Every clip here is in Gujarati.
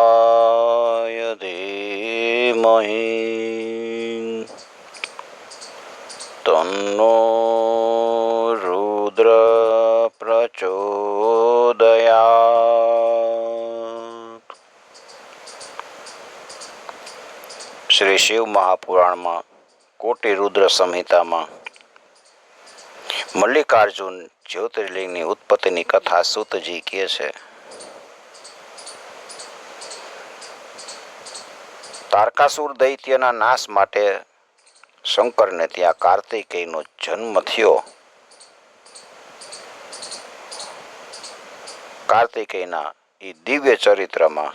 મહાદેવાય ધીમહિ તન્નો રુદ્ર પ્રચોદયા શ્રી શિવ મહાપુરાણમાં કોટી રુદ્ર સંહિતામાં મલ્લિકાર્જુન જ્યોતિર્લિંગની ઉત્પત્તિની કથા સૂતજી કહે છે. તારકાસુર દૈત્યના નાશ માટે શંકરને ત્યાં કાર્તિકેયનો જન્મ થયો. કાર્તિકેયના એ દિવ્ય ચરિત્રમાં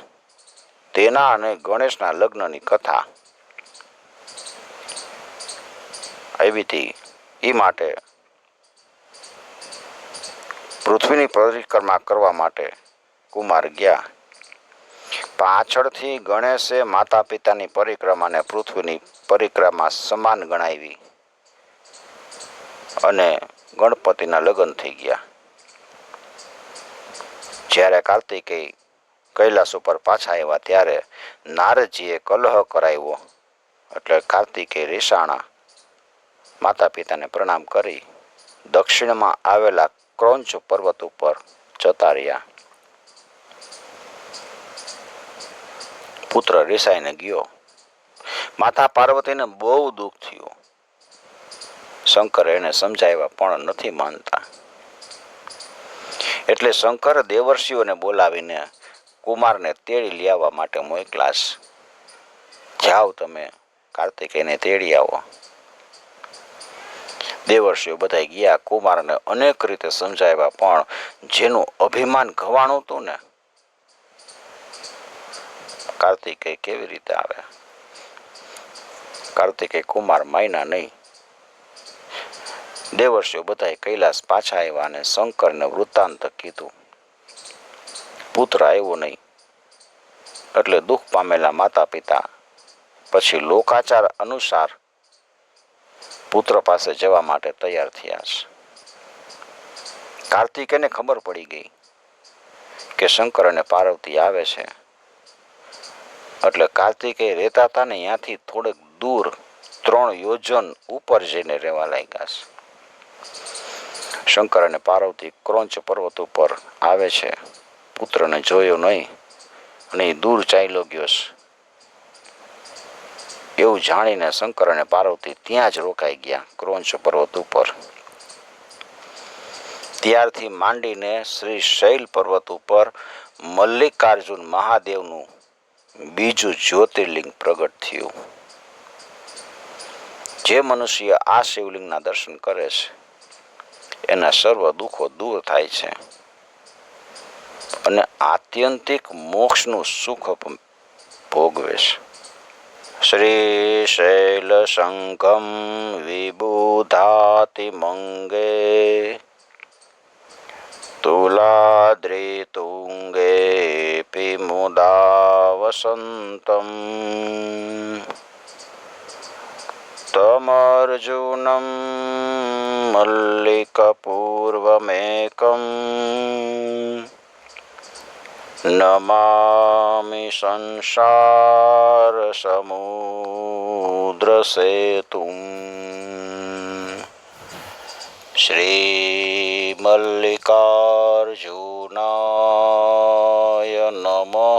તેના અને ગણેશના લગ્નની કથા આવી હતી. એ માટે પૃથ્વીની પરિક્રમા કરવા માટે કુમાર ગયા. પાછળથી ગણેશે માતા પિતાની પરિક્રમાને પૃથ્વીની પરિક્રમા સમાન ગણાવી અને ગણપતિના લગ્ન થઈ ગયા. જ્યારે કાર્તિકેય કૈલાસ ઉપર પાછા આવ્યા ત્યારે નારદજીએ કલહ કરાવ્યો. એટલે કાર્તિકેય રેસાણા માતા પિતાને પ્રણામ કરી દક્ષિણમાં આવેલા ક્રોંચ પર્વત ઉપર જતા રહ્યા પુત્ર રિસાઈને ગયો માતા પાર્વતીને બહુ દુઃખ થયું શંકર એને સમજાવ્યા પણ નથી માનતા એટલે શંકર દેવર્ષિઓને બોલાવીને કુમારને તેડી લાવવા માટે મોકલાશ જાઓ તમે કાર્તિકેયને તેડી આવો દેવર્ષિઓ બધા ગયા, કુમારને અનેક રીતે સમજાવ્યા, પણ જેનું અભિમાન ઘવાણું હતું ને? કાર્તિકેય કેવી રીતે આવે? કાર્તિકેય કુમાર માયના નહીં. દેવર્ષિઓ બધાએ કૈલાસ પાછા આવ્યા અને શંકરને વૃત્તાંત કીધું. પુત્ર આવ્યો નહીં. એટલે દુઃખ પામેલા માતા પિતા પછી લોકાચાર અનુસાર પુત્ર પાસે જવા માટે તૈયાર થયા છે. કાર્તિકેને ખબર પડી ગઈ કે શંકર અને પાર્વતી આવે છે. એટલે કાર્તિકે રહેતા હતા ને ત્યાંથી થોડેક દૂર ત્રણ યોજન ઉપર જઈને રહેવા લાગ્યા છે. શંકર અને પાર્વતી ક્રોંચ પર્વત ઉપર આવે છે. પુત્રને જોયો નહીં અને દૂર ચાલ્યો ગયો છે. એવું જાણીને શંકર અને પાર્વતી ત્યાં જ રોકાઈ ગયા ક્રોંચ પર્વત ઉપર. ત્યારથી માંડીને શ્રી શૈલ પર્વત ઉપર મલ્લિકાર્જુન મહાદેવનું બીજું જ્યોતિર્લિંગ પ્રગટ થયું. જે મનુષ્ય આ શિવલિંગના દર્શન કરે છે, એના સર્વ દુઃખો દૂર થાય છે અને આત્યંતિક મોક્ષનું સુખ ભોગવે છે. વિબુધાતિ મંગે તુલાદ્રિતુંગે મુદા વસંતમ તમર્જુનમ મલ્લિકપૂર્વમેકમ નમામિ સંસાર સમુદ્ર સેતુમ શ્રી મલ્લિકાર્જુનાય નમઃ